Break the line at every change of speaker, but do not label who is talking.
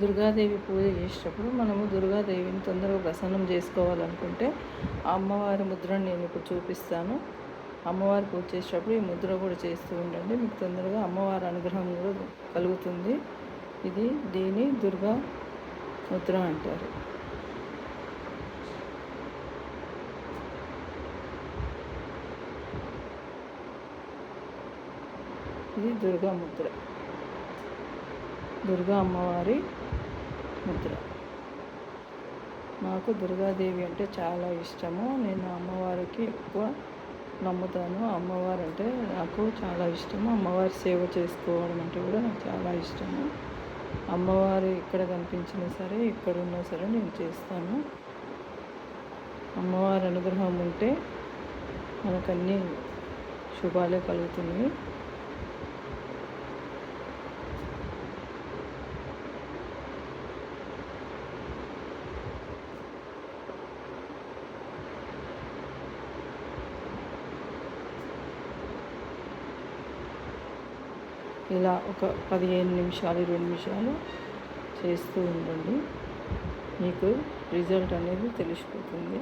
దుర్గాదేవి పూజ చేసేటప్పుడు మనము దుర్గాదేవిని తొందరగా ప్రసన్నం చేసుకోవాలనుకుంటే ఆ అమ్మవారి ముద్రను నేను ఇప్పుడు చూపిస్తాను. అమ్మవారి పూజ చేసేటప్పుడు ఈ ముద్ర కూడా చేస్తూ ఉండండి. మీకు తొందరగా అమ్మవారి అనుగ్రహం కూడా కలుగుతుంది. ఇది దీని దుర్గా ముద్ర అంటారు. ఇది దుర్గా ముద్ర. దుర్గా అమ్మవారి ముద్ర. నాకు దుర్గాదేవి అంటే చాలా ఇష్టము. నేను అమ్మవారికి ఎక్కువ నమ్ముతాను. అమ్మవారు అంటే నాకు చాలా ఇష్టము. అమ్మవారి సేవ చేసుకోవడం అంటే కూడా నాకు చాలా ఇష్టము. అమ్మవారు ఇక్కడ కనిపించినా సరే ఎక్కడున్నా సరే నేను చేస్తాను. అమ్మవారి అనుగ్రహం ఉంటే మనకన్నీ శుభాలే కలుగుతున్నాయి. ఇలా ఒక పదిహేను నిమిషాలు ఇరవై నిమిషాలు చేస్తూ ఉండండి. మీకు రిజల్ట్ అనేది తెలిసిపోతుంది.